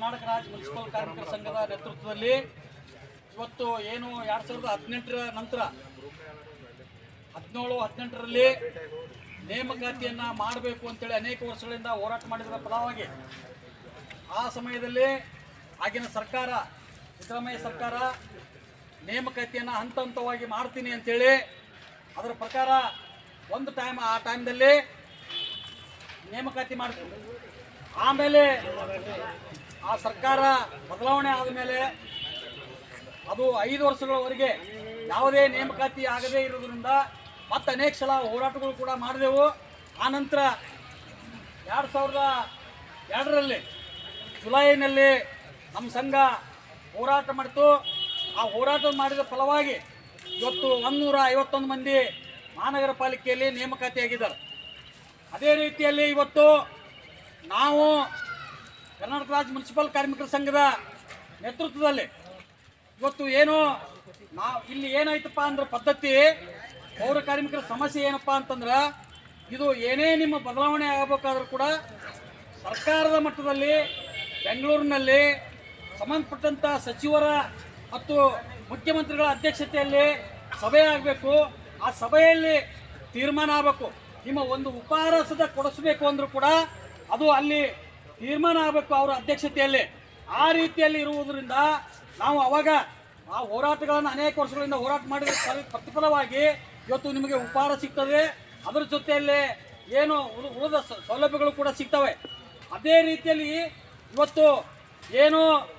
ಕರ್ನಾಟಕ ರಾಜ್ಯ ಮುನ್ಸಿಪಲ್ ಕಾರ್ಮಿಕರ ಸಂಘದ ನೇತೃತ್ವದಲ್ಲಿ ಇವತ್ತು ಏನು ಎರಡ್ ಸಾವಿರದ ಹದಿನೆಂಟರ ನಂತರ, ಹದಿನೇಳು, ಹದಿನೆಂಟರಲ್ಲಿ ನೇಮಕಾತಿಯನ್ನ ಮಾಡಬೇಕು ಅಂತೇಳಿ ಅನೇಕ ವರ್ಷಗಳಿಂದ ಹೋರಾಟ ಮಾಡಿದ ಫಲವಾಗಿ ಆ ಸಮಯದಲ್ಲಿ ಆಗಿನ ಸರ್ಕಾರ, ಸಿದ್ದರಾಮಯ್ಯ ಸರ್ಕಾರ ನೇಮಕಾತಿಯನ್ನು ಹಂತ ಹಂತವಾಗಿ ಮಾಡ್ತೀನಿ ಅಂತೇಳಿ ಅದರ ಪ್ರಕಾರ ಒಂದು ಟೈಮ್ ಆ ಟೈಮ್ದಲ್ಲಿ ನೇಮಕಾತಿ ಮಾಡ್ತೀವಿ ಆಮೇಲೆ ಆ ಸರ್ಕಾರ ಬದಲಾವಣೆ ಆದ ಮೇಲೆ ಅದು ಐದು ವರ್ಷಗಳವರೆಗೆ ಯಾವುದೇ ನೇಮಕಾತಿ ಆಗದೇ ಇರೋದ್ರಿಂದ ಮತ್ತೆ ಅನೇಕ ಸಲ ಹೋರಾಟಗಳು ಕೂಡ ಮಾಡಿದೆವು. ಆನಂತರ ಎರಡು ಸಾವಿರದ ಎರಡರಲ್ಲಿ ಜುಲೈನಲ್ಲಿ ನಮ್ಮ ಸಂಘ ಹೋರಾಟ ಮಾಡಿತು. ಆ ಹೋರಾಟ ಮಾಡಿದ ಫಲವಾಗಿ ಇವತ್ತು ಒಂದೂರ ಐವತ್ತೊಂದು ಮಂದಿ ಮಹಾನಗರ ಪಾಲಿಕೆಯಲ್ಲಿ ನೇಮಕಾತಿಯಾಗಿದ್ದಾರೆ. ಅದೇ ರೀತಿಯಲ್ಲಿ ಇವತ್ತು ನಾವು ಕರ್ನಾಟಕ ರಾಜ್ಯ ಮುನ್ಸಿಪಲ್ ಕಾರ್ಮಿಕರ ಸಂಘದ ನೇತೃತ್ವದಲ್ಲಿ ಇವತ್ತು ಏನು ನಾವು ಇಲ್ಲಿ ಏನಾಯ್ತಪ್ಪ ಅಂದ್ರೆ ಪದ್ಧತಿ, ಪೌರ ಕಾರ್ಮಿಕರ ಸಮಸ್ಯೆ ಏನಪ್ಪ ಅಂತಂದ್ರೆ ಇದು ಏನೇ ನಿಮ್ಮ ಬದಲಾವಣೆ ಆಗಬೇಕಾದ್ರೂ ಕೂಡ ಸರ್ಕಾರದ ಮಟ್ಟದಲ್ಲಿ ಬೆಂಗಳೂರಿನಲ್ಲಿ ಸಂಬಂಧಪಟ್ಟಂಥ ಸಚಿವರ ಮತ್ತು ಮುಖ್ಯಮಂತ್ರಿಗಳ ಅಧ್ಯಕ್ಷತೆಯಲ್ಲಿ ಸಭೆ ಆಗಬೇಕು. ಆ ಸಭೆಯಲ್ಲಿ ತೀರ್ಮಾನ ಆಗಬೇಕು. ನಿಮ್ಮ ಒಂದು ಉಪಹಾರಸದ ಕೊಡಿಸ್ಬೇಕು ಅಂದರೂ ಕೂಡ ಅದು ಅಲ್ಲಿ ತೀರ್ಮಾನ ಆಗಬೇಕು ಅವರ ಅಧ್ಯಕ್ಷತೆಯಲ್ಲಿ. ಆ ರೀತಿಯಲ್ಲಿ ಇರುವುದರಿಂದ ನಾವು ಅವಾಗ ಆ ಹೋರಾಟಗಳನ್ನು ಅನೇಕ ವರ್ಷಗಳಿಂದ ಹೋರಾಟ ಮಾಡಿದ ಪ್ರತಿಫಲವಾಗಿ ಇವತ್ತು ನಿಮಗೆ ಉಪಹಾರ ಸಿಗ್ತದೆ. ಅದರ ಜೊತೆಯಲ್ಲಿ ಏನು ಉಳಿ- ಉಳಿದ ಸೌಲಭ್ಯಗಳು ಕೂಡ ಸಿಗ್ತವೆ. ಅದೇ ರೀತಿಯಲ್ಲಿ ಇವತ್ತು ಏನು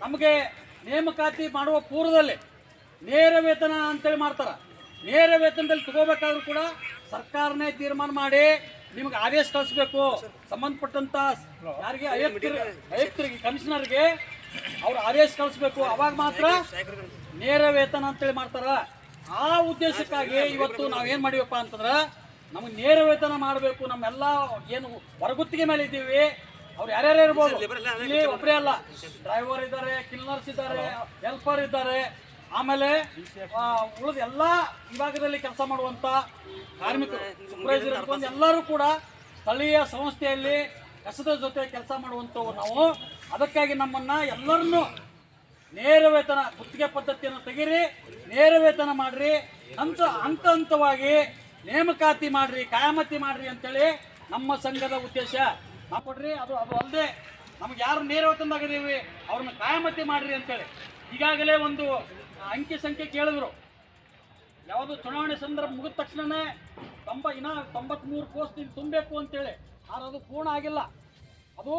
ನಮಗೆ ನೇಮಕಾತಿ ಮಾಡುವ ಪೂರ್ವದಲ್ಲಿ ನೇರ ವೇತನ ಅಂತೇಳಿ ಮಾಡ್ತಾರೆ. ನೇರ ವೇತನದಲ್ಲಿ ತಗೋಬೇಕಾದ್ರೂ ಕೂಡ ಸರ್ಕಾರನೇ ತೀರ್ಮಾನ ಮಾಡಿ ನಿಮ್ಗೆ ಆದೇಶ ಕಳಿಸ್ಬೇಕು. ಸಂಬಂಧಪಟ್ಟಂತ ಯಾರಿಗೆ ಆಯುಕ್ತರು ಆಯುಕ್ತರಿಗೆ, ಕಮಿಷನರ್ಗೆ ಅವ್ರು ಆದೇಶ ಕಳಿಸ್ಬೇಕು. ಅವಾಗ ಮಾತ್ರ ನೇರ ವೇತನ ಅಂತೇಳಿ ಮಾಡ್ತಾರ. ಆ ಉದ್ದೇಶಕ್ಕಾಗಿ ಇವತ್ತು ನಾವೇನು ಮಾಡಿವಪ್ಪ ಅಂತಂದ್ರೆ ನಮಗೆ ನೇರ ವೇತನ ಮಾಡಬೇಕು. ನಮ್ಮೆಲ್ಲ ಏನು ಹೊರಗುತ್ತಿಗೆ ಮೇಲೆ ಇದ್ದೀವಿ. ಅವ್ರು ಯಾರ್ಯಾರು ಇರ್ಬೋದು? ಇಲ್ಲಿ ಒಬ್ಬರೇ ಅಲ್ಲ. ಡ್ರೈವರ್ ಇದ್ದಾರೆ, ಕಿಲ್ನರ್ಸ್ ಇದ್ದಾರೆ, ಹೆಲ್ಪರ್ ಇದ್ದಾರೆ. ಆಮೇಲೆ ಉಳಿದ ಎಲ್ಲ ವಿಭಾಗದಲ್ಲಿ ಕೆಲಸ ಮಾಡುವಂತ ಕಾರ್ಮಿಕರು ಸೂಪರ್ವೈಸರ್ ಎಲ್ಲರೂ ಕೂಡ ಸ್ಥಳೀಯ ಸಂಸ್ಥೆಯಲ್ಲಿ ಕಸದ ಜೊತೆ ಕೆಲಸ ಮಾಡುವಂಥವ್ರು ನಾವು. ಅದಕ್ಕಾಗಿ ನಮ್ಮನ್ನ ಎಲ್ಲರನ್ನೂ ನೇರ ವೇತನ, ಗುತ್ತಿಗೆ ಪದ್ಧತಿಯನ್ನು ತೆಗೀರಿ, ನೇರ ವೇತನ ಮಾಡ್ರಿ, ಹಂತ ಹಂತ ಹಂತವಾಗಿ ನೇಮಕಾತಿ ಮಾಡ್ರಿ, ಕಾಯಮತಿ ಮಾಡ್ರಿ ಅಂತೇಳಿ ನಮ್ಮ ಸಂಘದ ಉದ್ದೇಶ. ನಾವು ಕೊಡ್ರಿ, ಅದು ಅದು ಅಲ್ಲದೆ ನಮ್ಗೆ ಯಾರು ನೇರ ವೇತನದಾಗಿದ್ದೀವಿ ಅವ್ರನ್ನ ಕಾಯಮತಿ ಮಾಡ್ರಿ ಅಂತೇಳಿ. ಈಗಾಗಲೇ ಒಂದು ಅಂಕಿ ಸಂಖ್ಯೆ ಕೇಳಿದ್ರು. ಯಾವುದು ಚುನಾವಣೆ ಸಂದರ್ಭ ಮುಗಿದ ತಕ್ಷಣನೇ ತೊಂಬ ಇನ್ನ ತೊಂಬತ್ಮೂರು ಪೋಸ್ಟ್ ಇಲ್ಲಿ ತುಂಬಬೇಕು ಅಂತೇಳಿ. ಆದ್ರೆ ಅದು ಪೂರ್ಣ ಆಗಿಲ್ಲ. ಅದು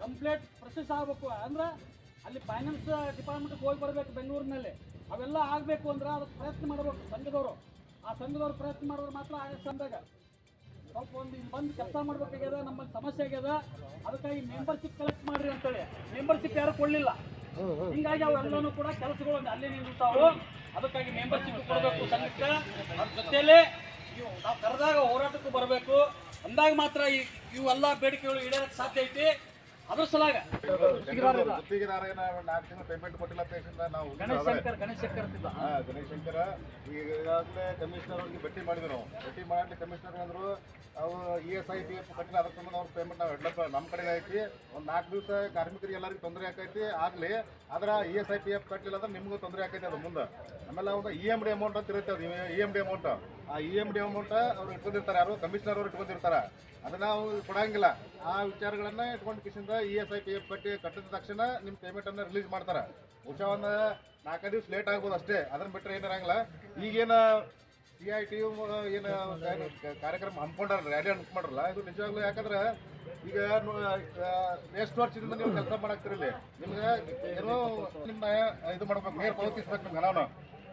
ಕಂಪ್ಲೀಟ್ ಪ್ರೊಸೆಸ್ ಆಗಬೇಕು. ಅಂದ್ರೆ ಅಲ್ಲಿ ಫೈನಾನ್ಸ್ ಡಿಪಾರ್ಟ್ಮೆಂಟ್ಗೆ ಹೋಗಿ ಬರಬೇಕು ಬೆಂಗಳೂರಿನಲ್ಲಿ ಅವೆಲ್ಲ ಆಗಬೇಕು ಅಂದ್ರೆ ಅದಕ್ಕೆ ಪ್ರಯತ್ನ ಮಾಡಬೇಕು ಸಂಘದವರು. ಆ ಸಂಘದವ್ರು ಪ್ರಯತ್ನ ಮಾಡಿದ್ರೆ ಮಾತ್ರ ಆ ಸಂಘದಾಗ. ಸ್ವಲ್ಪ ಒಂದು ಇಲ್ಲಿ ಬಂದು ಕೆಲಸ ಮಾಡ್ಬೇಕಾಗ್ಯದ, ನಮ್ಮಲ್ಲಿ ಸಮಸ್ಯೆ ಆಗ್ಯದ. ಅದಕ್ಕಾಗಿ ಮೆಂಬರ್ಶಿಪ್ ಕಲೆಕ್ಟ್ ಮಾಡ್ರಿ ಅಂತೇಳಿ. ಮೆಂಬರ್ಶಿಪ್ ಯಾರು ಕೊಡಲಿಲ್ಲ. ಹಿಂಗಾಗಿ ಅವೆಲ್ಲನೂ ಕೂಡ ಕೆಲಸಗಳು ಅಲ್ಲೇ ನಿಲ್ತಾವು ಅದಕ್ಕಾಗಿ ಮೆಂಬರ್ಶಿಪ್ ಕೊಡಬೇಕು ಸಂಘಕ್ಕೆ. ಅದ್ರ ಜೊತೆಯಲ್ಲೇ ನಾವು ಕರೆದಾಗ ಹೋರಾಟಕ್ಕೂ ಬರಬೇಕು. ಅಂದಾಗ ಮಾತ್ರ ಈ ಇವೆಲ್ಲ ಬೇಡಿಕೆಗಳು ಈಡೇರಕ್ಕೆ ಸಾಧ್ಯ ಐತಿ. ಅದ್ರ ಸಲಾಗ ನಾಲ್ಕು ತಿಂಗಳು ಪೇಮೆಂಟ್ ಕೊಟ್ಟಿಲ್ಲ ಪೇಷಂಟ್ ನಾವು ಗಣೇಶ್ ಶಂಕರ್ ಗಣೇಶ್ ಶಂಕರ್ ಅಂತಿದ್ದ. ಹಾ, ಗಣೇಶ್ ಶಂಕರ. ಈಗಾಗಲೇ ಕಮಿಷನರ್ ಅವ್ರಿಗೆ ಭೇಟಿ ಮಾಡಿದ್ರು ನಾವು ಭೇಟಿ ಮಾಡಿ ಕಮಿಷನರ್ ಅಂದ್ರು ಅವು E S I P F ಕಟ್ಟಿಲ್ಲ ಅದಕ್ಕೆ ಸಂಬಂಧ ಅವ್ರ ಪೇಮೆಂಟ್ ನಾವು ಎಡ್ಲಪ್ಪ ನಮ್ಮ ಕಡೆಗೆ ಐತಿ. ಒಂದು ನಾಲ್ಕು ದಿವಸ ಕಾರ್ಮಿಕರಿಗೆ ಎಲ್ಲರಿಗೂ ತೊಂದರೆ ಆಕೈತಿ ಆಗಲಿ. ಆದ್ರೆ E S I P F ಕಟ್ಟಲಿಲ್ಲ ಅಂದ್ರೆ ನಿಮಗೂ ತೊಂದರೆ ಆಕೈತಿ ಅದು ಮುಂದೆ. ಆಮೇಲೆ ಒಂದು ಇ ಎಂ ಡಿ ಅಮೌಂಟ್ ಅಂತ ಇರುತ್ತೆ ಅದು ಇ ಎಂ ಡಿ ಅಮೌಂಟ್ ಆ ಇ ಎಂ ಡಿ ಅಮೌಂಟ್ ಅವ್ರು ಇಟ್ಕೊಂಡಿರ್ತಾರೆ ಯಾರು? ಕಮಿಷನರ್ ಅವ್ರು ಇಟ್ಕೊಂಡಿರ್ತಾರೆ. ಅದನ್ನ ನಾವು ಕೊಡಂಗಿಲ್ಲ. ಆ ವಿಚಾರಗಳನ್ನ ಇಟ್ಕೊಂಡು ಕಿಸಿಂದ E S I P F ಕಟ್ಟಿ ಕಟ್ಟಿದ ತಕ್ಷಣ ನಿಮ್ಮ ಪೇಮೆಂಟನ್ನು ರಿಲೀಸ್ ಮಾಡ್ತಾರೆ. ಬಹುಶಃ ಒಂದು ನಾಲ್ಕೈದು ದಿವಸ ಲೇಟ್ ಆಗ್ಬೋದು ಅಷ್ಟೇ. ಅದನ್ನ ಬಿಟ್ಟರೆ ಏನಿರಂಗಿಲ್ಲ ಈಗೇನ ಸಿ ಐ ಟಿ ಏನು ಕಾರ್ಯಕ್ರಮ ಹಮ್ಮಿಕೊಂಡಾರ ರ್ಯಾಲಿ ಹಮ್ಮಿಕೊಂಡ್ರಲ್ಲ ಇದು ನಿಜವಾಗ್ಲೂ ಯಾಕಂದ್ರೆ ಈಗ ನೋ- ಆ, ಎಷ್ಟು ವರ್ಷದಿಂದ ನೀವು ಕೆಲಸ ಮಾಡಾಕ್ತಿರಲಿ ನಿಮ್ಗೆ ಏನೋ ನಿಮ್ಮ ಇದು ಮಾಡ್ಬೇಕು ನೀರು ಪಾವತಿಸ್ಬೇಕು ನಿಮ್ಗೆ ಹಣವನ್ನು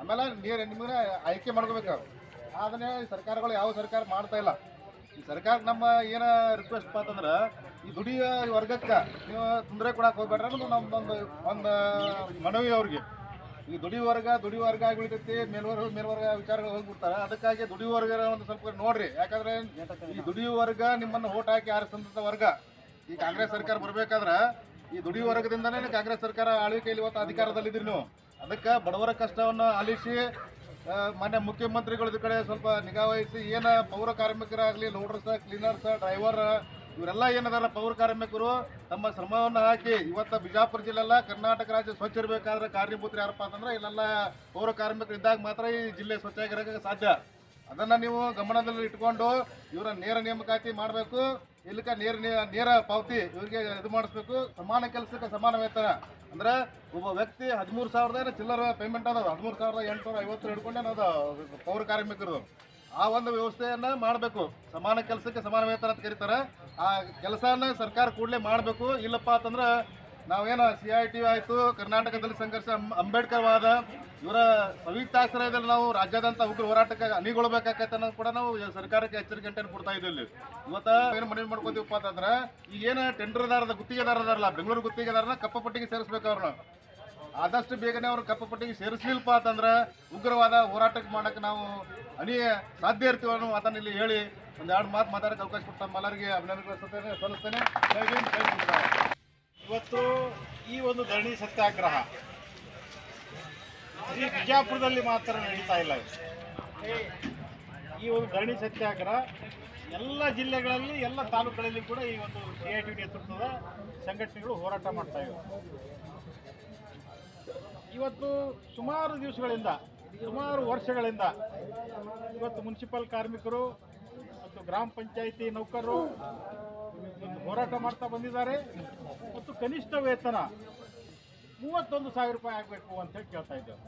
ಆಮೇಲೆ ನೀರು ನಿಮ್ಗೆ ಆಯ್ಕೆ ಮಾಡ್ಕೋಬೇಕು. ಅದನ್ನೇ ಸರ್ಕಾರಗಳು ಯಾವ ಸರ್ಕಾರ ಮಾಡ್ತಾ ಇಲ್ಲ. ಸರ್ಕಾರ ನಮ್ಮ ಏನ ರಿಕ್ವೆಸ್ಟ್ ಅಂತಂದ್ರೆ ಈ ದುಡಿಯೋ ವರ್ಗಕ್ಕೆ ನೀವು ತೊಂದರೆ ಕೊಡಕ್ಕೆ ಹೋಗ್ಬೇಡ್ರಿ ಅನ್ನೋದು ನಮ್ದೊಂದು, ಒಂದು ಮನವಿ ಅವ್ರಿಗೆ. ಈ ದುಡಿ ವರ್ಗ ದುಡಿ ವರ್ಗ ಆಗಿಬಿಡ್ತೈತಿ ಮೇಲ್ವರ್ಗ ಮೇಲ್ವರ್ಗ ವಿಚಾರಗಳು ಹೋಗ್ಬಿಡ್ತಾರೆ. ಅದಕ್ಕಾಗಿ ದುಡಿ ವರ್ಗ ಒಂದು ಸ್ವಲ್ಪ ನೋಡ್ರಿ. ಯಾಕಂದ್ರೆ ಈ ದುಡಿ ವರ್ಗ ನಿಮ್ಮನ್ನ ಓಟ್ ಹಾಕಿ ಆರಿಸಿದಂಥ ವರ್ಗ. ಈ ಕಾಂಗ್ರೆಸ್ ಸರ್ಕಾರ ಬರಬೇಕಾದ್ರೆ ಈ ದುಡಿ ವರ್ಗದಿಂದನೇ ಕಾಂಗ್ರೆಸ್ ಸರ್ಕಾರ ಆಳ್ವಿಕೆಯಲ್ಲಿ ಇವತ್ತು ಅಧಿಕಾರದಲ್ಲಿದ್ದೀರಿ ನೀವು. ಅದಕ್ಕೆ ಬಡವರ ಕಷ್ಟವನ್ನು ಆಲಿಸಿ ಮಾನ್ಯ ಮುಖ್ಯಮಂತ್ರಿಗಳ ಕಡೆ ಸ್ವಲ್ಪ ನಿಗಾ ವಹಿಸಿ, ಏನ ಪೌರ ಕಾರ್ಮಿಕರಾಗಲಿ, ಲೋಡರ್ಸ, ಕ್ಲೀನರ್ಸ, ಡ್ರೈವರ್ ಇವರೆಲ್ಲ ಏನದಾರ ಪೌರ ಕಾರ್ಮಿಕರು ತಮ್ಮ ಶ್ರಮವನ್ನು ಹಾಕಿ ಇವತ್ತು ಬಿಜಾಪುರ ಜಿಲ್ಲೆಲ್ಲ ಕರ್ನಾಟಕ ರಾಜ್ಯ ಸ್ವಚ್ಛ ಇರಬೇಕಾದ್ರೆ ಕಾರ್ಯಭೂತರು ಯಾರಪ್ಪ ಅಂತಂದ್ರೆ ಇಲ್ಲೆಲ್ಲ ಪೌರ ಕಾರ್ಮಿಕರು ಇದ್ದಾಗ ಮಾತ್ರ ಈ ಜಿಲ್ಲೆ ಸ್ವಚ್ಛ ಸಾಧ್ಯ. ಅದನ್ನ ನೀವು ಗಮನದಲ್ಲಿ ಇಟ್ಕೊಂಡು ಇವರ ನೇರ ನೇಮಕಾತಿ ಮಾಡಬೇಕು, ಇಲ್ಲಿಕ ನೇರ ನೇರ ಪಾವತಿ ಇವರಿಗೆ ಇದು ಮಾಡಿಸ್ಬೇಕು, ಸಮಾನ ಕೆಲಸಕ್ಕೆ ಸಮಾನ ವೇತನ. ಅಂದ್ರೆ ಒಬ್ಬ ವ್ಯಕ್ತಿ ಹದಿಮೂರು ಸಾವಿರದ ಚಿಲ್ಲರ ಪೇಮೆಂಟ್ ಅದ, ಹದಿಮೂರು ಸಾವಿರದ ಎಂಟುನೂರ ಐವತ್ತು ಹಿಡ್ಕೊಂಡೇನದ ಪೌರ ಕಾರ್ಮಿಕರು ಆ ಒಂದು ವ್ಯವಸ್ಥೆಯನ್ನ ಮಾಡಬೇಕು. ಸಮಾನ ಕೆಲಸಕ್ಕೆ ಸಮಾನ ವೇತನ ಅಂತ ಕರೀತಾರೆ. ಆ ಕೆಲಸನ ಸರ್ಕಾರ ಕೂಡಲೇ ಮಾಡಬೇಕು. ಇಲ್ಲಪ್ಪ ಅಂತಂದ್ರೆ ನಾವೇನು ಸಿ ಐ ಟಿ ಆಯಿತು, ಕರ್ನಾಟಕದಲ್ಲಿ ಸಂಘರ್ಷ ಅಂಬೇಡ್ಕರ್ ವಾದ, ಇವರ ಸಂಯುಕ್ತಾಶ್ರಯದಲ್ಲಿ ನಾವು ರಾಜ್ಯಾದ್ಯಂತ ಉಗ್ರ ಹೋರಾಟಕ್ಕೆ ಅನಿಗೊಳ್ಬೇಕಾಗತ್ತೆ ಅನ್ನೋದು ಕೂಡ ನಾವು ಸರ್ಕಾರಕ್ಕೆ ಎಚ್ಚರಿಕೆಯನ್ನು ಕೊಡ್ತಾ ಇದ್ದೀವಿ ಇವತ್ತು ಏನು ಮನವಿ ಮಾಡ್ಕೋತೀವಪ್ಪ ಅಂತಂದ್ರೆ ಈಗ ಏನು ಟೆಂಡರ್ದಾರದ ಗುತ್ತಿಗೆದಾರದಾರಲ್ಲ ಬೆಂಗಳೂರು ಗುತ್ತಿಗೆದಾರನ ಕಪ್ಪ ಪಟ್ಟಿಗೆ ಸೇರಿಸ್ಬೇಕು ಅವ್ರನ್ನ. ಆದಷ್ಟು ಬೇಗನೆ ಅವರು ಕಪ್ಪಪಟ್ಟಿಗೆ ಸೇರಿಸ್ಲಿಲ್ಪ ಅಂತಂದ್ರೆ ಉಗ್ರವಾದ ಹೋರಾಟಕ್ಕೆ ಮಾಡಕ್ಕೆ ನಾವು ಅನಿಯ ಸಾಧ್ಯ ಇರ್ತೀವಿ ಅನ್ನೋ ಅದನ್ನ ಇಲ್ಲಿ ಹೇಳಿ ಒಂದು ಎರಡು ಮಾತು ಮಾತಾಡಕ್ಕೆ ಅವಕಾಶ ಕೊಟ್ಟ ಮಲ್ಲರಿಗೆ ಅಭಿನಂದನೆ ಸಲ್ಲಿಸ್ತೇನೆ. ಇವತ್ತು ಈ ಒಂದು ಧರಣಿ ಸತ್ಯಾಗ್ರಹ ಈ ಬಿಜಾಪುರದಲ್ಲಿ ಮಾತ್ರ ನಡೀತಾ ಇಲ್ಲ. ಈ ಒಂದು ಧರಣಿ ಸತ್ಯಾಗ್ರಹ ಎಲ್ಲ ಜಿಲ್ಲೆಗಳಲ್ಲಿ, ಎಲ್ಲ ತಾಲೂಕುಗಳಲ್ಲಿ ಕೂಡ ಈ ಒಂದು ಸಿ ಐ ಟಿ ನೇತೃತ್ವದ ಸಂಘಟನೆಗಳು ಹೋರಾಟ ಮಾಡ್ತಾ ಇವೆ ಇವತ್ತು ಸುಮಾರು ದಿವಸಗಳಿಂದ, ಸುಮಾರು ವರ್ಷಗಳಿಂದ ಇವತ್ತು ಮುನ್ಸಿಪಲ್ ಕಾರ್ಮಿಕರು ಮತ್ತು ಗ್ರಾಮ ಪಂಚಾಯಿತಿ ನೌಕರರು ಹೋರಾಟ ಮಾಡ್ತಾ ಬಂದಿದ್ದಾರೆ. ಮತ್ತು ಕನಿಷ್ಠ ವೇತನ ಮೂವತ್ತೊಂದು ಸಾವಿರ ರೂಪಾಯಿ ಆಗಬೇಕು ಅಂತ ಹೇಳಿ ಕೇಳ್ತಾ ಇದ್ದೇವೆ.